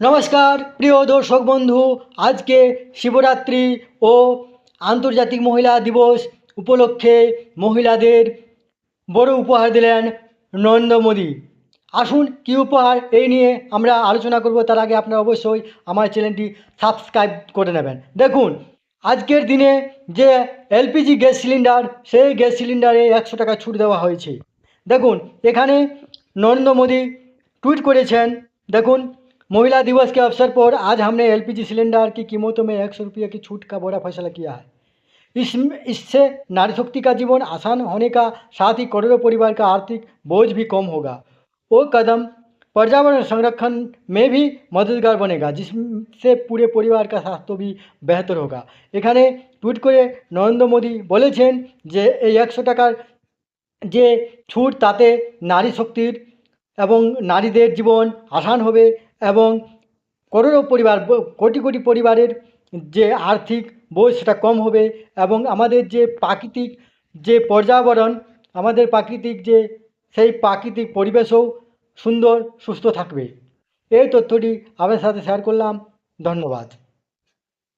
নমস্কার, প্রিয় দর্শক বন্ধু, আজকে শিবরাত্রি ও আন্তর্জাতিক মহিলা দিবস উপলক্ষে মহিলাদের বড় উপহার দিলেন নরেন্দ্র মোদী। আসুন, কী উপহার এই নিয়ে আমরা আলোচনা করব, তার আগে আপনারা অবশ্যই আমার চ্যানেলটি সাবস্ক্রাইব করে নেবেন। দেখুন, আজকের দিনে যে এলপিজি গ্যাস সিলিন্ডার, সেই গ্যাস সিলিন্ডারে একশো টাকা ছুট দেওয়া হয়েছে। দেখুন, এখানে নরেন্দ্র মোদী টুইট করেছেন, দেখুন महिला दिवस के अवसर पर आज हमने एलपीजी सिलेंडर की कीमतों में एक सौ रुपये की छूट का बड़ा फैसला किया है इस इससे नारी शक्ति का जीवन आसान होने का साथ ही करोड़ों परिवार का आर्थिक बोझ भी कम होगा वो कदम पर्यावरण संरक्षण में भी मददगार बनेगा जिससे पूरे परिवार का स्वास्थ्य भी बेहतर होगा এখানে টুইট করে নরেন্দ্র মোদী বলেছেন যে এই একশো টাকার যে ছুট তাতে নারী শক্তির এবং নারীদের জীবন আসান হবে এবং করোড়ো পরিবার, কোটি কোটি পরিবারের যে আর্থিক বোঝ সেটা কম হবে এবং আমাদের যে প্রাকৃতিক যে পর্যাবরণ, আমাদের প্রাকৃতিক যে সেই প্রাকৃতিক পরিবেশও সুন্দর, সুস্থ থাকবে। এই তথ্যটি আপনার সাথে শেয়ার করলাম। ধন্যবাদ।